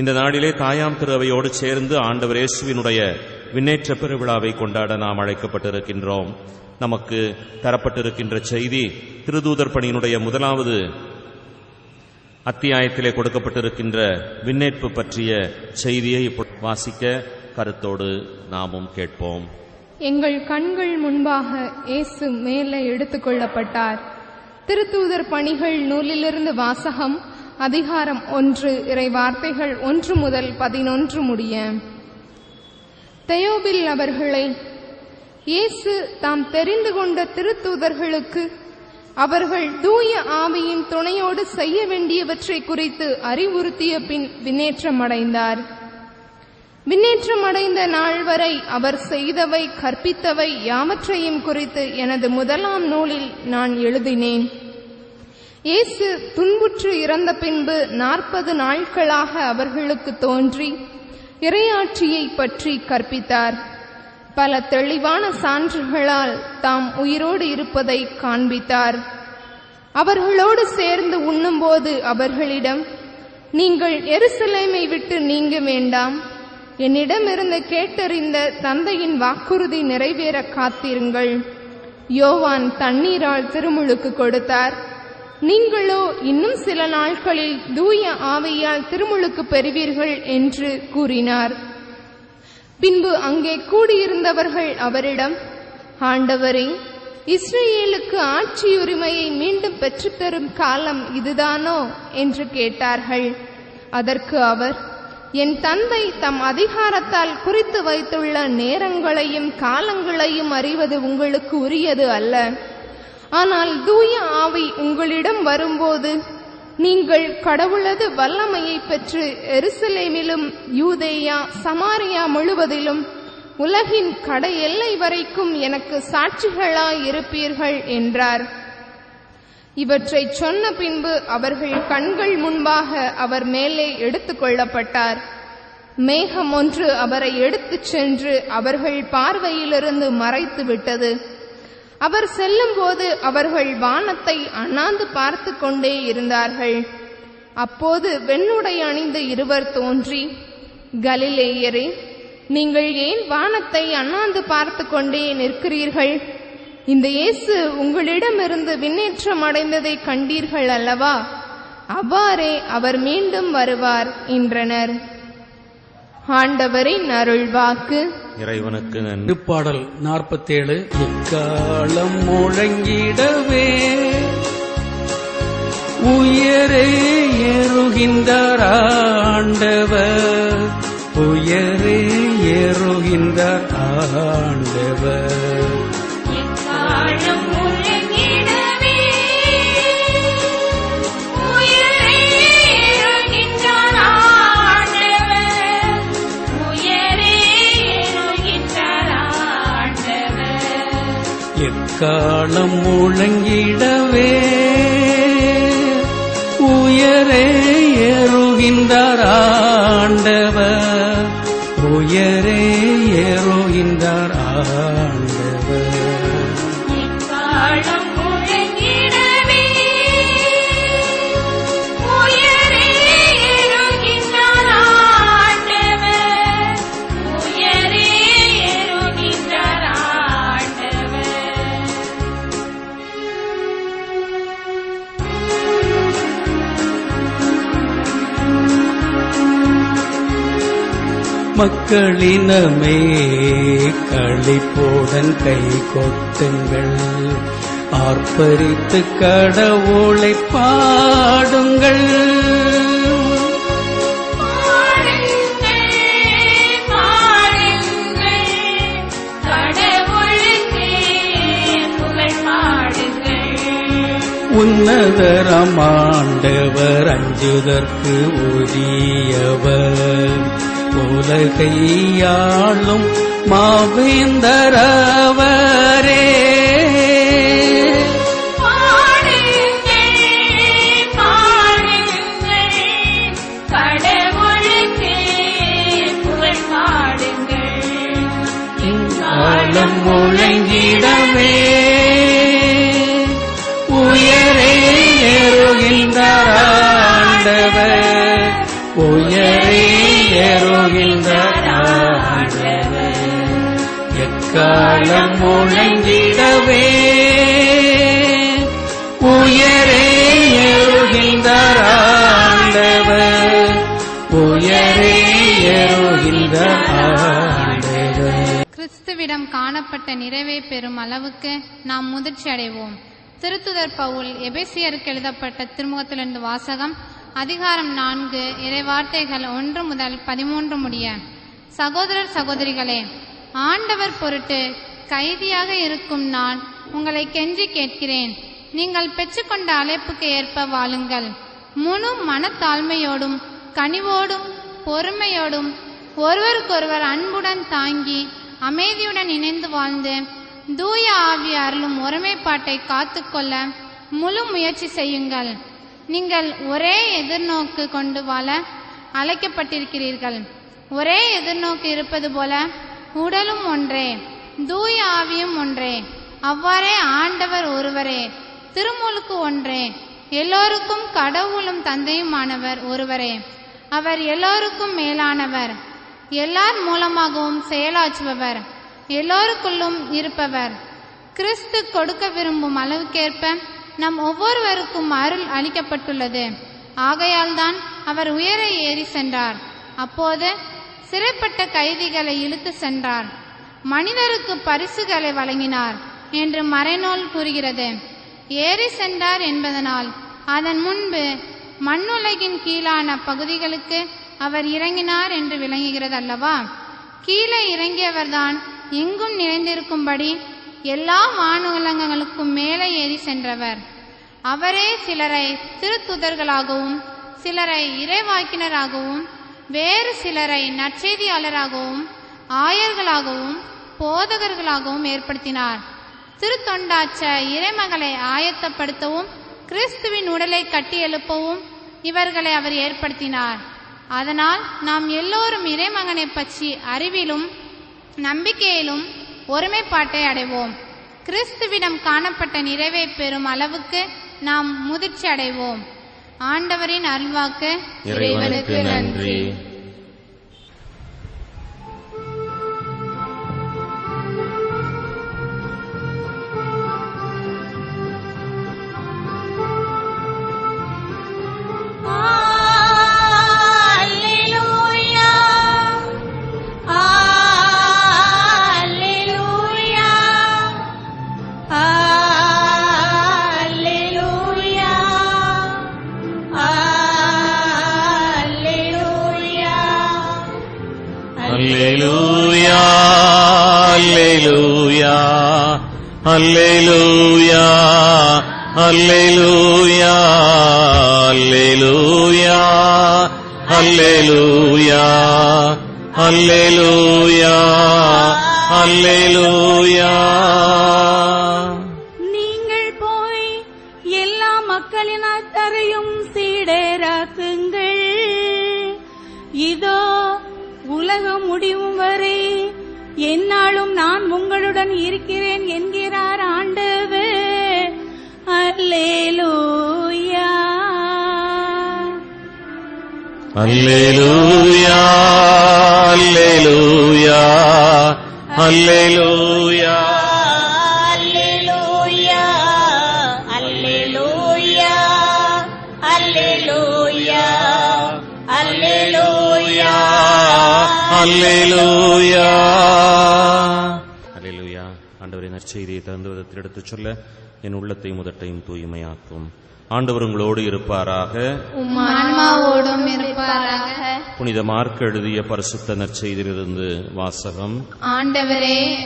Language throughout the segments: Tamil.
இந்த நாளிலே தாயாம் திருவையோடு சேர்ந்து ஆண்டவர் இயேசுவினுடைய விண்ணேற்ற பெருவிழாவை கொண்டாட நாம் அழைக்கப்பட்டிருக்கின்றோம். நமக்கு தரப்பட்டிருக்கின்ற செய்தி திருதூதர் பணியினுடைய முதலாவது அத்தியாயத்திலே கொடுக்கப்பட்டிருக்கின்ற விண்ணேற்பு பற்றிய செய்தியை வாசிக்க கருத்தோடு நாமும் கேட்போம். எங்கள் கண்கள் முன்பாக இயேசு மேலே எடுத்துக்கொள்ளப்பட்டார் திருத்தூதர் பணிகள் நூலிலிருந்து வாசகம் அதிகாரம் ஒன்று இறை வார்த்தைகள் ஒன்று முதல் பதினொன்று முடிய. தெயோபில் அவர்களை இயேசு தாம் தெரிந்து கொண்ட திருத்தூதர்களுக்கு அவர்கள் தூய ஆவியின் துணையோடு செய்ய வேண்டியவற்றை குறித்து அறிவுறுத்திய பின் விண்ணேற்றமடைந்தார். விண்ணேற்றமடைந்த நாள் வரை அவர் செய்தவை கற்பித்தவை யாவற்றையும் குறித்து எனது முதலாம் நூலில் நான் எழுதினேன். இயேசு துன்புற்று இறந்த பின்பு நாற்பது நாட்களாக அவர்களுக்கு தோன்றி இறையாட்சியை பற்றி கற்பித்தார். பல தெளிவான சான்றுகளால் தாம் உயிரோடு இருப்பதை காண்பித்தார். அவர்களோடு சேர்ந்து உண்ணும்போது அவர்களிடம் நீங்கள் எருசலேமை விட்டு நீங்க வேண்டாம். என்னிடமிருந்து கேட்டறிந்த தந்தையின் வாக்குறுதி நிறைவேற காத்திருங்கள். யோவான் தண்ணீரால் திருமுழுக்கு கொடுத்தார். நீங்களோ இன்னும் சில நாட்களில் தூய ஆவியால் திருமுழுக்கு பெறுவீர்கள் என்று கூறினார். பின்பு அங்கே கூடியிருந்தவர்கள் அவரிடம் ஆண்டவரே இஸ்ரேலுக்கு ஆட்சி உரிமையை மீண்டும் பெற்றுத்தரும் காலம் இதுதானோ? என்று கேட்டார்கள். அதற்கு அவர் என் தந்தை தம் அதிகாரத்தால் குறித்து வைத்துள்ள நேரங்களையும் காலங்களையும் அறிவது உங்களுக்கு உரியது அல்ல. ஆனால் தூய ஆவி உங்களிடம் வரும்போது நீங்கள் கடவுளது வல்லமையை பெற்று எருசலேமிலும் யூதேயா சமாரியா முழுவதிலும் உலகின் கடை எல்லை வரைக்கும் எனக்கு சாட்சிகளாய் இருப்பீர்கள் என்றார். இவற்றை சொன்ன பின்பு அவர்கள் கண்கள் முன்பாக அவர் மேலே எடுத்துக் கொள்ளப்பட்டார். மேகம் ஒன்று அவரை எடுத்துச் சென்று அவர்கள் பார்வையிலிருந்து மறைத்து விட்டது அவர் செல்லும்போது அவர்கள் வானத்தை அண்ணாந்து பார்த்து கொண்டே இருந்தார்கள். அப்போது வெண்ணுடை அணிந்த இருவர் தோன்றி கலிலேயரே நீங்கள் ஏன் வானத்தை அண்ணாந்து பார்த்து கொண்டே நிற்கிறீர்கள்? இந்த இயேசு உங்களிடமிருந்து விண்ணேற்றம் அடைந்ததை கண்டீர்கள் அல்லவா? அவ்வாறே அவர் மீண்டும் வருவார் என்றனர். ஆண்டவரின் அருள்வாக்கு இறைவனுக்கு நன்றி. திருப்பாடல் நாற்பத்தேழு இக்காலம் முழங்கிடவே உயரே ஏறுகின்றார் ஆண்டவர் உயரே ஏறுகின்றார் ஆண்டவர். காலம் முழங்கிடவே. உயரே ஏறுகின்றார் ஆண்டவர். உயரே மக்களினமே களிப்போடன் கை கொட்டுங்கள். ஆர்ப்பரித்து கடவுளை பாடுங்கள். உன்னதரமாண்டவர் அஞ்சுதற்கு உரியவர். உலகையாளும் மாவேந்தரவரே. உயரே ஏறுகின்றார் உயரே எக்காலம் முழங்கிடவே. உயரே ஏறுகின்றார் உயரே ஏறுகின்றார் கிறிஸ்துவிடம் காணப்பட்ட நிறைவே பெறும் அளவுக்கு நாம் முதிர்ச்சி அடைவோம் திருத்துதர் பவுல் எபேசியருக்கு எழுதப்பட்ட திருமுகத்திலிருந்து வாசகம் அதிகாரம் நான்கு இறைவார்த்தைகள் ஒன்று முதல் பதிமூன்று முடிய சகோதரர் சகோதரிகளே ஆண்டவர் பொருட்டு கைதியாக இருக்கும் நான் உங்களை கெஞ்சி கேட்கிறேன். நீங்கள் பெற்றுக்கொண்ட அழைப்புக்கு ஏற்ப வாழுங்கள். முழு மனத்தாழ்மையோடும் கனிவோடும் பொறுமையோடும் ஒருவருக்கொருவர் அன்புடன் தாங்கி அமைதியுடன் இணைந்து வாழ்ந்து தூய ஆவி அருளும் ஒருமைப்பாட்டை காத்துக்கொள்ள முழு முயற்சி செய்யுங்கள். நீங்கள் ஒரே எதிர்நோக்கு கொண்டு வாழ அழைக்கப்பட்டிருக்கிறீர்கள். ஒரே எதிர்நோக்கு இருப்பது போல உடலும் ஒன்றே தூய ஆவியும் ஒன்றே. அவ்வாறே ஆண்டவர் ஒருவரே திருமுழுக்கு ஒன்றே. எல்லோருக்கும் கடவுளும் தந்தையுமானவர் ஒருவரே. அவர் எல்லோருக்கும் மேலானவர். எல்லார் மூலமாகவும் செயலாற்றுபவர். எல்லோருக்குள்ளும் இருப்பவர். கிறிஸ்து கொடுக்க விரும்பும் அளவுக்கேற்ப நம் ஒவ்வொருவருக்கும் அருள் அளிக்கப்பட்டுள்ளது. ஆகையால்தான் அவர் உயர ஏறி சென்றார். அப்போது சிறைப்பட்ட கைதிகளை இழுத்து சென்றார். மனிதருக்கு பரிசுகளை வழங்கினார் என்று மறைநூல் கூறுகிறது. ஏறி சென்றார் என்பதனால் அதன் முன்பு மண்ணுலகின் கீழான பகுதிகளுக்கு அவர் இறங்கினார் என்று விளங்குகிறது அல்லவா கீழே இறங்கியவர்தான் எங்கும் நிறைந்திருக்கும்படி எல்லா வானுலகங்களுக்கும் மேலே ஏறி சென்றவர். அவரே சிலரை திருத்துதர்களாகவும் சிலரை இறைவாக்கினராகவும் வேறு சிலரை நற்செய்தியாளராகவும் ஆயர்களாகவும் போதகர்களாகவும் ஏற்படுத்தினார். திருத்தொண்டாச்ச இறைமகளை ஆயத்தப்படுத்தவும் கிறிஸ்துவின் உடலை கட்டியெழுப்பவும் இவர்களை அவர் ஏற்படுத்தினார். அதனால் நாம் எல்லோரும் இறைமகனை பற்றி அறிவிலும் நம்பிக்கையிலும் ஒருமைப்பாட்டை அடைவோம். கிறிஸ்துவிடம் காணப்பட்ட நிறைவை பெறும் அளவுக்கு நாம் முதிர்ச்சி அடைவோம் ஆண்டவரின் அருள்வாக்கு இறைவனுக்கு நன்றி. அல்லேலூயா அல்லேலூயா அல்லேலூயா அல்லேலூயா அல்லேலூயா அல்லேலூயா நீங்கள் போய் எல்லா மக்களின் அத்தரையும் சீடராக்குங்கள் இதோ உலகம் முடிவும் வரை என்னாலும் நான் உங்களுடன் இருக்கிறேன் என்கிற alleluia alleluia alleluia. Alleluia alleluia ആണ്ടവരെ നച്ചെയ്തി തന്തുവിധത്തിലെടുത്ത് ചൊല്ല. என் உள்ளத்தையும் முதட்டையும் தூய்மையாக்கும். ஆண்டவர் உங்களோடு இருப்பாராக. புனித மார்க் எழுதிய பரிசுத்த நற்செய்தியிலிருந்து வாசகம். ஆண்டவரே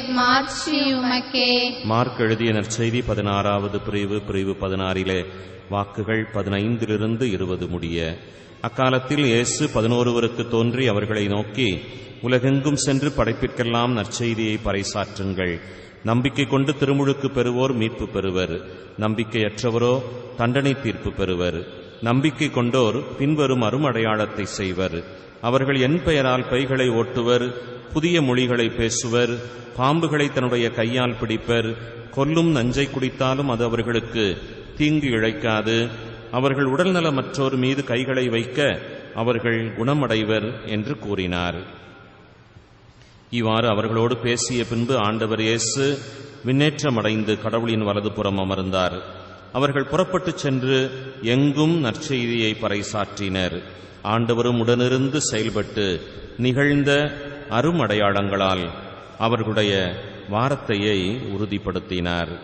மார்க் எழுதிய நற்செய்தி பதினாறாவது பிரிவு பிரிவு பதினாறிலே வாக்குகள் பதினைந்திலிருந்து இருபது முடிய. அக்காலத்தில் இயேசு பதினோருவருக்கு தோன்றி அவர்களை நோக்கி உலகெங்கும் சென்று படைப்பிற்கெல்லாம் நற்செய்தியை பறைசாற்றுங்கள். நம்பிக்கை கொண்டு திருமுழுக்கு பெறுவோர் மீட்பு பெறுவர். நம்பிக்கையற்றவரோ தண்டனை தீர்ப்பு பெறுவர். நம்பிக்கை கொண்டோர் பின்வரும் அருமடையாளத்தை செய்வர். அவர்கள் என் பெயரால் பைகளை ஓட்டுவர் புதிய மொழிகளை பேசுவர் பாம்புகளை தன்னுடைய கையால் பிடிப்பர். கொல்லும் நஞ்சை குடித்தாலும் அது அவர்களுக்கு தீங்கு இழைக்காது. அவர்கள் உடல்நலமற்றோர் மீது கைகளை வைக்க அவர்கள் குணமடைவர் என்று கூறினார். இவ்வாறு அவர்களோடு பேசிய பின்பு ஆண்டவர் இயேசு விண்ணேற்றமடைந்து கடவுளின் வலதுபுறம் அமர்ந்தார். அவர்கள் புறப்பட்டுச் சென்று எங்கும் நற்செய்தியை பறைசாற்றினர். ஆண்டவரும் உடனிருந்து செயல்பட்டு நிகழ்ந்த அருமடையாளங்களால் அவர்களுடைய வார்த்தையை உறுதிப்படுத்தினார்.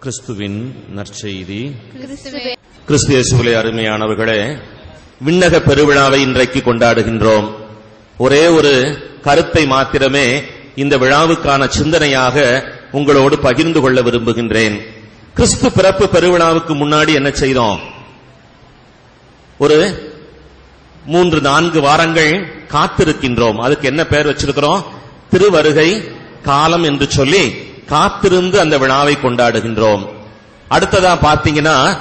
கிறிஸ்துவின் நற்செய்தி. கிறிஸ்துவே. கிறிஸ்து இயேசுவிலே அருமையானவர்களே விண்ணக பெருவிழாவை இன்றைக்கு கொண்டாடுகின்றோம். ஒரே ஒரு கருத்தை மாத்திரமே இந்த விழாவுக்கான சிந்தனையாக உங்களோடு பகிர்ந்து கொள்ள விரும்புகின்றேன். கிறிஸ்து பிறப்பு பெருவிழாவுக்கு முன்னாடி என்ன செய்தோம்? ஒரு மூன்று நான்கு வாரங்கள் காத்திருக்கின்றோம். அதுக்கு என்ன பெயர் வச்சிருக்கிறோம்? திருவருகை காலம் என்று சொல்லி காத்திருந்து அந்த விழாவை கொண்டாடுகின்றோம். அடுத்ததா பாத்தீங்கன்னா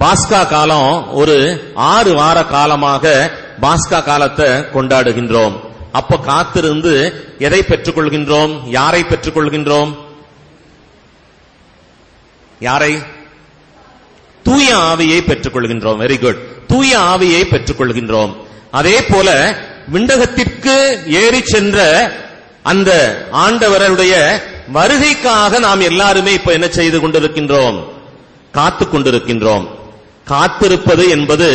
பாஸ்கா காலம் ஒரு ஆறு வார காலமாக பாஸ்கா காலத்தை கொண்டாடுகின்றோம். அப்ப காத்திருந்து எதை பெற்றுக்கொள்கின்றோம்? யாரை பெற்றுக்கொள்கின்றோம்? யாரை? தூய ஆவியை பெற்றுக்கொள்கின்றோம். வெரி குட் தூய ஆவியை பெற்றுக்கொள்கின்றோம். அதே போல விண்டகத்திற்கு ஏறி சென்ற அந்த ஆண்டவருடைய வருகைக்காக நாம் எல்லாருமே இப்ப என்ன செய்து கொண்டிருக்கின்றோம்? காத்து கொண்டிருக்கின்றோம். காத்திருப்பது என்பது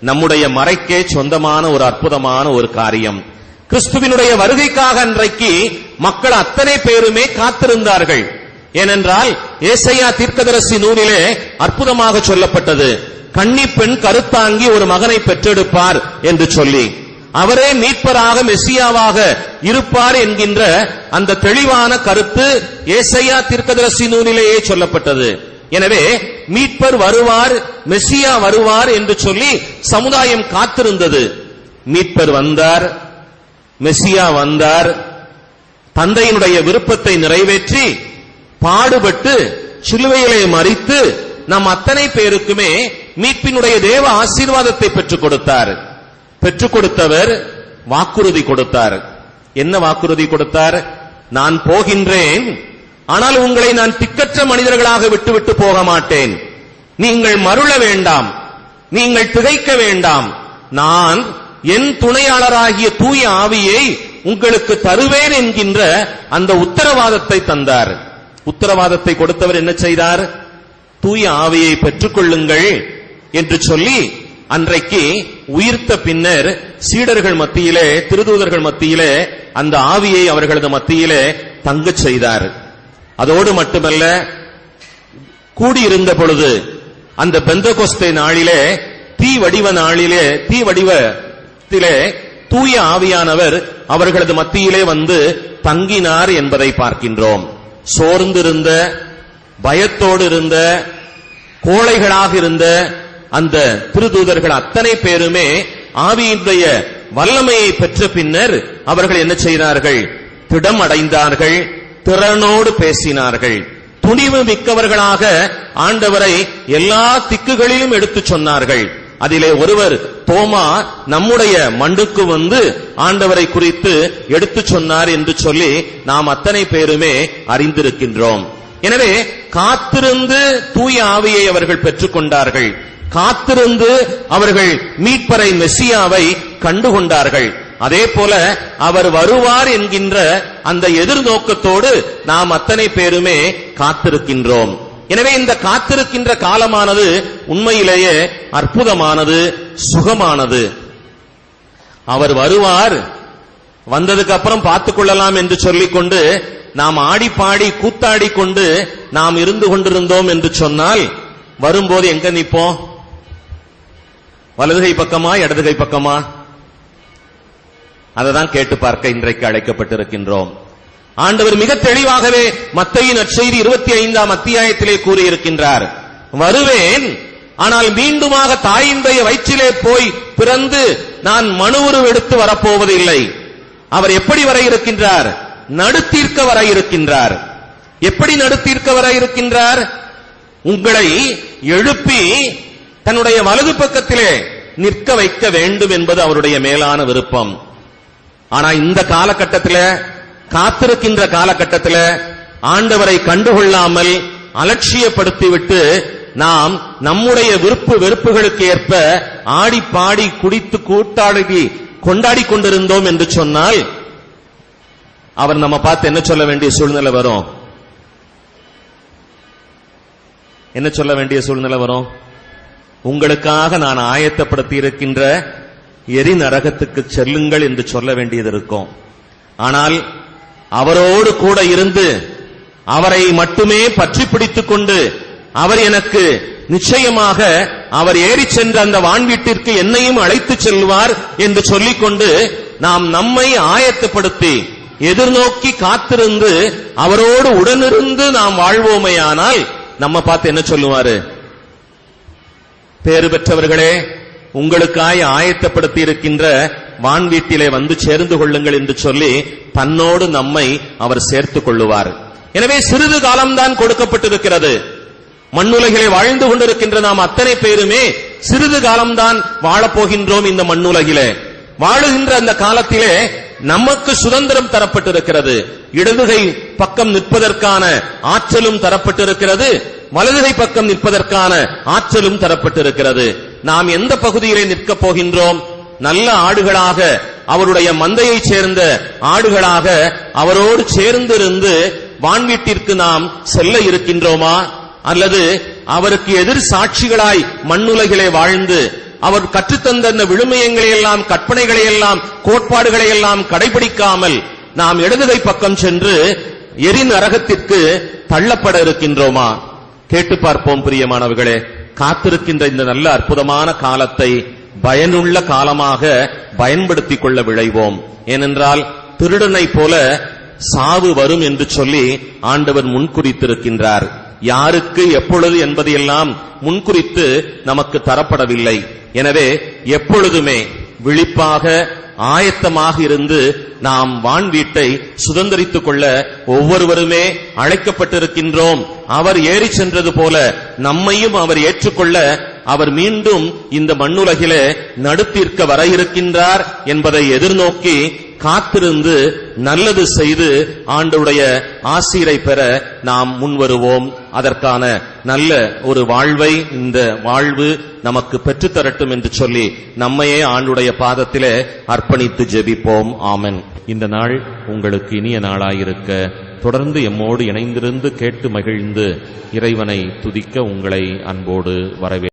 நம்முடைய மறைக்கே சொந்தமான ஒரு அற்புதமான ஒரு காரியம். கிறிஸ்துவினுடைய வருகைக்காக அன்றைக்கு மக்கள் அத்தனை பேருமே காத்திருந்தார்கள். ஏனென்றால் ஏசையா தீர்க்கதரசி நூலிலே அற்புதமாக சொல்லப்பட்டது. கன்னி பெண் கருத்தாங்கி ஒரு மகனை பெற்றெடுப்பார் என்று சொல்லி அவரே மீட்பராக மெஸ்ஸியாவாக இருப்பார் என்கின்ற அந்த தெளிவான கருத்து ஏசையா தீர்க்கதரசி நூலிலேயே சொல்லப்பட்டது. எனவே மீட்பர் வருவார் மெஸ்ஸியா வருவார் என்று சொல்லி சமுதாயம் காத்திருந்தது. மீட்பர் வந்தார் மெஸ்ஸியா வந்தார் தந்தையினுடைய விருப்பத்தை நிறைவேற்றி பாடுபட்டு சிலுவையிலே மறித்து நம் அத்தனை பேருக்குமே மீட்பினுடைய தேவ ஆசீர்வாதத்தை பெற்றுக் கொடுத்தார். பெற்றுக் கொடுத்தவர் வாக்குறுதி கொடுத்தார். என்ன வாக்குறுதி கொடுத்தார்? நான் போகின்றேன் ஆனால் உங்களை நான் திக்கற்ற மனிதர்களாக விட்டுவிட்டு போக மாட்டேன். நீங்கள் மருள வேண்டாம். நீங்கள் திகைக்க வேண்டாம். நான் என் துணையாளராகிய தூய ஆவியை உங்களுக்கு தருவேன் என்கின்ற அந்த உத்தரவாதத்தை தந்தார். உத்தரவாதத்தை கொடுத்தவர் என்ன செய்தார்? தூய ஆவியை பெற்றுக்கொள்ளுங்கள் என்று சொல்லி அன்றைக்கு உயிர்த்த பின்னர் சீடர்கள் மத்தியிலே திருதூதர்கள் மத்தியிலே அந்த ஆவியை அவர்களது மத்தியிலே தங்கச் செய்தார். அதோடு மட்டுமல்ல கூடியிருந்த பொழுது அந்த பெந்தகோஸ்தே நாளிலே தீ வடிவ நாளிலே தீ வடிவத்திலே தூய ஆவியானவர் அவர்களது மத்தியிலே வந்து தங்கினார் என்பதை பார்க்கின்றோம். சோர்ந்திருந்த பயத்தோடு இருந்த கோழைகளாக இருந்த அந்த திருதூதர்கள் அத்தனை பேருமே ஆவியினுடைய வல்லமையை பெற்ற பின்னர் அவர்கள் என்ன செய்தார்கள்? திடம் அடைந்தார்கள் திறனோடு பேசினார்கள். துணிவு மிக்கவர்களாக ஆண்டவரை எல்லா திக்குகளிலும் எடுத்துச் சொன்னார்கள். அதிலே ஒருவர் தோமா நம்முடைய மண்டுக்கு வந்து ஆண்டவரை குறித்து எடுத்துச் சொன்னார் என்று சொல்லி நாம் அத்தனை பேருமே அறிந்திருக்கின்றோம். எனவே காத்திருந்து தூய ஆவியை அவர்கள் பெற்றுக்கொண்டார்கள் காத்திருந்து அவர்கள் மீட்பரை மெஸ்ஸியாவை கண்டுகொண்டார்கள். அதே போல அவர் வருவார் என்கின்ற அந்த எதிர்நோக்கத்தோடு நாம் அத்தனை பேருமே காத்திருக்கின்றோம். எனவே இந்த காத்திருக்கின்ற காலமானது உண்மையிலேயே அற்புதமானது சுகமானது. அவர் வருவார் வந்ததுக்கு அப்புறம் பார்த்துக் கொள்ளலாம் என்று சொல்லிக்கொண்டு நாம் ஆடி பாடி கூத்தாடி கொண்டு நாம் இருந்து கொண்டிருந்தோம் என்று சொன்னால் வரும்போது எங்க நிப்போம் வலதுகை பக்கமா இடதுகை பக்கமா? அதை தான் கேட்டு பார்க்க இன்றைக்கு அழைக்கப்பட்டிருக்கின்றோம். ஆண்டவர் மிக தெளிவாகவே மத்தையின் நற்செய்தி இருபத்தி ஐந்தாம் அத்தியாயத்திலே கூறியிருக்கின்றார். வருவேன் ஆனால் மீண்டுமாக தாயினுடைய வயிற்றிலே போய் பிறந்து நான் மனு உருவெடுத்து வரப்போவதில்லை. அவர் எப்படி வர இருக்கின்றார்? நடுத்தீர்க்க வர இருக்கின்றார். எப்படி நடுத்தீர்க்க வர இருக்கின்றார்? உங்களை எழுப்பி தன்னுடைய வலது பக்கத்திலே நிற்க வைக்க வேண்டும் என்பது அவருடைய மேலான விருப்பம். ஆனா இந்த காலகட்டத்தில் காத்திருக்கின்ற காலகட்டத்தில் ஆண்டவரை கண்டுகொள்ளாமல் அலட்சியப்படுத்திவிட்டு நாம் நம்முடைய விருப்பு வெறுப்புகளுக்கு ஏற்ப ஆடி பாடி குடித்து கூட்டாடி கொண்டாடி கொண்டிருந்தோம் என்று சொன்னால் அவர் நம்ம பார்த்து என்ன சொல்ல வேண்டிய சூழ்நிலை வரும்? என்ன சொல்ல வேண்டிய சூழ்நிலை வரும்? உங்களுக்காக நான் ஆயத்தப்படுத்தி இருக்கின்ற எரி நரகத்துக்கு செல்லுங்கள் என்று சொல்ல வேண்டியது இருக்கும். ஆனால் அவரோடு கூட இருந்து அவரை மட்டுமே பற்றி பிடித்துக் கொண்டு அவர் எனக்கு நிச்சயமாக அவர் ஏறி சென்ற அந்த வான்வீட்டிற்கு என்னையும் அழைத்துச் செல்வார் என்று சொல்லிக்கொண்டு நாம் நம்மை ஆயத்தப்படுத்தி எதிர்நோக்கி காத்திருந்து அவரோடு உடனிருந்து நாம் வாழ்வோமேயானால் நம்ம பார்த்து என்ன சொல்லுவாரு? பேறு பெற்றவர்களே உங்களுக்காய் ஆயத்தப்படுத்தி இருக்கின்ற வான் வீட்டிலே வந்து சேர்ந்து கொள்ளுங்கள் என்று சொல்லி தன்னோடு நம்மை அவர் சேர்த்துக் கொள்ளுவார். எனவே சிறிது காலம்தான் கொடுக்கப்பட்டிருக்கிறது. மண்ணுலகிலே வாழ்ந்து கொண்டிருக்கின்ற நாம் அத்தனை பேருமே சிறிது காலம்தான் வாழப்போகின்றோம் இந்த மண்ணுலகிலே. வாழுகின்ற அந்த காலத்திலே நமக்கு சுதந்திரம் தரப்பட்டிருக்கிறது. இடதுகை பக்கம் நிற்பதற்கான ஆற்றலும் தரப்பட்டிருக்கிறது. வலதுகை பக்கம் நிற்பதற்கான ஆற்றலும் தரப்பட்டிருக்கிறது. நாம் எந்த பகுதியிலே நிற்கப் போகின்றோம்? நல்ல ஆடுகளாக அவருடைய மந்தையைச் சேர்ந்த ஆடுகளாக அவரோடு சேர்ந்திருந்து வான்வீட்டிற்கு நாம் செல்ல இருக்கின்றோமா? அல்லது அவருக்கு எதிர் சாட்சிகளாய் மண்ணுலகிலே வாழ்ந்து அவர் கற்றுத்தந்த அந்த விழுமியங்களை எல்லாம் கற்பனைகளை எல்லாம் கோட்பாடுகளை எல்லாம் கடைபிடிக்காமல் நாம் இடதுகை பக்கம் சென்று எரி நரகத்திற்கு தள்ளப்பட இருக்கின்றோமா? கேட்டு பார்ப்போம் பிரியமானவர்களே. காத்திருக்கின்ற இந்த நல்ல அற்புதமான காலத்தை பயனுள்ள காலமாக பயன்படுத்திக் கொள்ள விளைவோம் ஏனென்றால் திருடனை போல சாவு வரும் என்று சொல்லி ஆண்டவர் முன்குறித்திருக்கின்றார். யாருக்கு எப்பொழுது என்பதையெல்லாம் முன்குறித்து நமக்கு தரப்படவில்லை. எனவே எப்பொழுதுமே விழிப்பாக ஆயத்தமாக இருந்து நாம் வான் வீட்டை சுதந்திரித்துக் கொள்ள ஒவ்வொருவருமே அழைக்கப்பட்டிருக்கின்றோம். அவர் ஏறி சென்றது போல நம்மையும் அவர் ஏற்றுக்கொள்ள அவர் மீண்டும் இந்த மண்ணுலகிலே நடுத்திற்க வர இருக்கின்றார் என்பதை எதிர்நோக்கி காத்திருந்து நல்லது செய்து ஆண்டுடைய ஆசீரை பெற நாம் முன்வருவோம் அதற்கான நல்ல ஒரு வாழ்வை இந்த வாழ்வு நமக்கு பெற்றுத்தரட்டும் என்று சொல்லி நம்மையே ஆண்டுடைய பாதத்திலே அர்ப்பணித்து ஜெபிப்போம். ஆமன். இந்த நாள் உங்களுக்கு இனிய நாளாயிருக்க தொடர்ந்து எம்மோடு இணைந்திருந்து கேட்டு மகிழ்ந்து இறைவனை துதிக்க உங்களை அன்போடு வரவே